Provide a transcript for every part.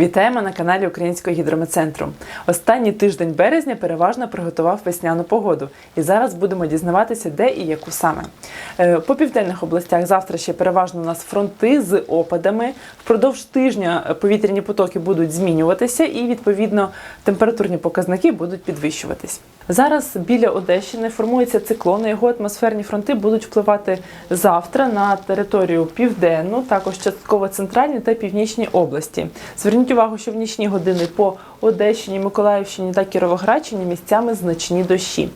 Вітаємо на каналі Українського гідрометцентру. Останній тиждень березня переважно приготував весняну погоду. І зараз будемо дізнаватися, де і яку саме. Е, По південних областях завтра ще переважно у нас фронти з опадами. Впродовж тижня повітряні потоки будуть змінюватися, і відповідно температурні показники будуть підвищуватись. Зараз біля Одещини формується циклон. Його атмосферні фронти будуть впливати завтра на територію південну, також частково центральні та північні області. Зверніть увагу, що в нічні години по Одещині, Миколаївщині та Кіровоградщині місцями значні дощі.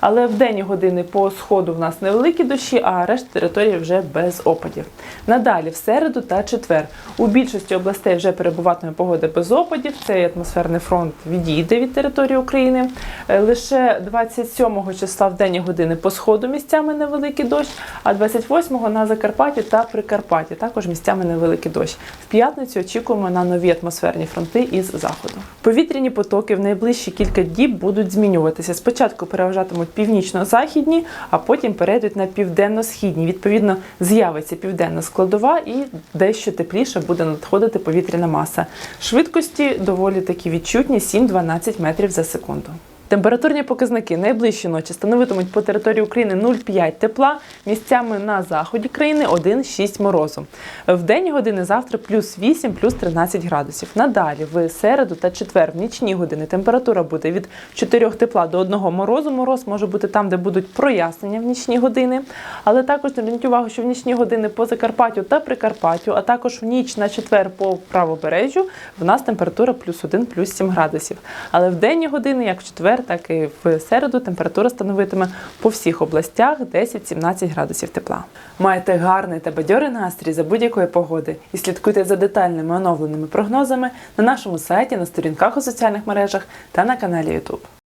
Але в денні години по сходу в нас невеликі дощі, а решта території вже без опадів. Надалі, в середу та четвер, у більшості областей вже перебуватиме погода без опадів. Цей атмосферний фронт відійде від території України. Е, Лише 27 числа в денні години по сходу місцями невеликий дощ, а 28-го на Закарпатті та Прикарпатті також місцями невеликий дощ. В п'ятницю очікуємо на нові атмосферні фронти із заходу. Повітряні потоки в найближчі кілька діб будуть змінюватися. Спочатку переважатимуть північно-західні, а потім перейдуть на південно-східні. Відповідно, з'явиться південна складова і дещо тепліше буде надходити повітряна маса. Швидкості доволі такі відчутні 7-12 метрів за секунду. Температурні показники найближчі ночі становитимуть по території України 0,5 тепла, місцями на заході країни 1,6 морозу. В денні години завтра плюс 8, плюс 13 градусів. Надалі в середу та четвер в нічні години температура буде від 4 тепла до 1 морозу. Мороз може бути там, де будуть прояснення в нічні години. Але також зверніть увагу, що в нічні години по Закарпаттю та Прикарпаттю, а також в ніч на четвер по правобережжю в нас температура плюс 1, плюс 7 градусів. Але в денні години, як в так і в середу, температура становитиме по всіх областях 10-17 градусів тепла. Маєте гарний та бадьорий настрій за будь-якої погоди і слідкуйте за детальними оновленими прогнозами на нашому сайті, на сторінках у соціальних мережах та на каналі YouTube.